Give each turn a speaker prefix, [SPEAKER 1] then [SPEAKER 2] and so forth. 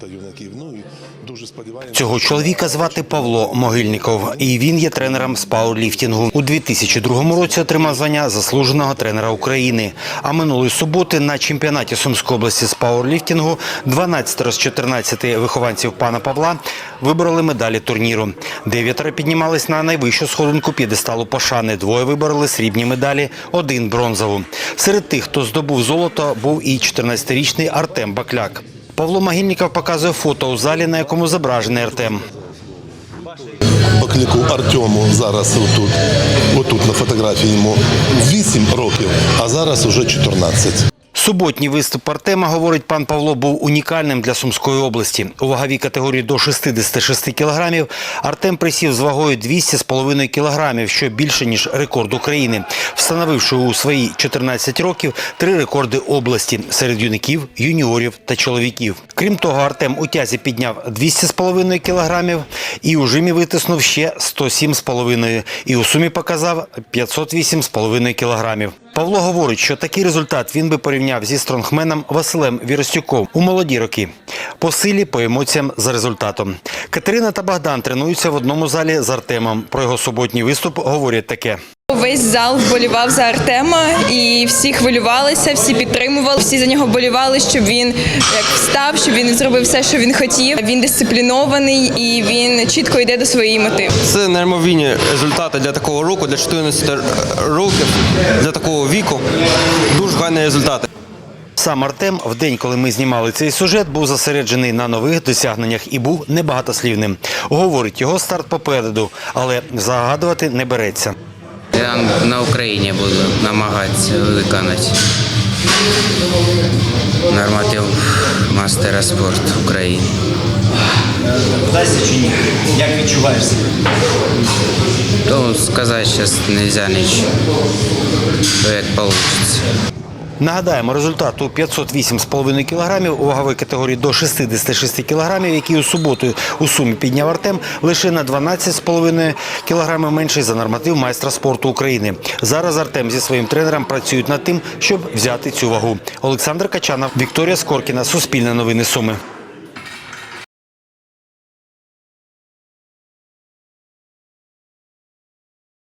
[SPEAKER 1] та юнаків. Ну і дуже сподіваємося.
[SPEAKER 2] Цього чоловіка звати Павло Могильніков, і він є тренером з пауерліфтингу. У 2002 році отримав звання заслуженого тренера України. А минулої суботи на чемпіонаті Сумської області з пауерліфтингу 12 з 14 вихованців пана Павла вибороли медалі турніру. Дев'ятеро піднімались на найвищу сходинку п'єдесталу пошани. Двоє вибороли срібні медалі, один бронзову. Серед тих, хто здобув золото, був і 14-річний Артем Бакляк. Павло Могильніков показує фото у залі, на якому зображений Артем.
[SPEAKER 1] Поклику Артему зараз отут, отут на фотографії йому 8 років, а зараз уже 14.
[SPEAKER 2] Суботній виступ Артема, говорить пан Павло, був унікальним для Сумської області. У ваговій категорії до 66 кілограмів Артем присів з вагою 200,5 кілограмів, що більше, ніж рекорд України, встановивши у свої 14 років три рекорди області серед юнаків, юніорів та чоловіків. Крім того, Артем у тязі підняв 200,5 кілограмів і у жимі витиснув ще 107,5 і у сумі показав 508,5 кілограмів. Павло говорить, що такий результат він би порівняв зі стронгменом Василем Віростюком у молоді роки. По силі, по емоціям за результатом. Катерина та Богдан тренуються в одному залі з Артемом. Про його суботній виступ говорять таке.
[SPEAKER 3] Весь зал вболівав за Артема, і всі хвилювалися, всі підтримували, всі за нього болівали, щоб він як встав, щоб він зробив все, що він хотів. Він дисциплінований і він чітко йде до своєї мети.
[SPEAKER 4] Це неймовірні результати для такого року, для 14 років, для такого віку. Дуже гарні результати.
[SPEAKER 2] Сам Артем, в день, коли ми знімали цей сюжет, був зосереджений на нових досягненнях і був небагатослівним. Говорить, його старт попереду, але загадувати не береться.
[SPEAKER 5] Я на Україні буду намагатися виконати норматив мастера спорту України.
[SPEAKER 2] Вдасться чи ні? Як відчуваєш себе?
[SPEAKER 5] То сказати зараз не можна нічого. То як вийде.
[SPEAKER 2] Нагадаємо, результат у 508,5 кілограмів у ваговій категорії до 66 кілограмів, який у суботу у сумі підняв Артем, лише на 12,5 кг менший за норматив майстра спорту України. Зараз Артем зі своїм тренером працюють над тим, щоб взяти цю вагу. Олександр Качанов, Вікторія Скоркіна, Суспільне новини Суми.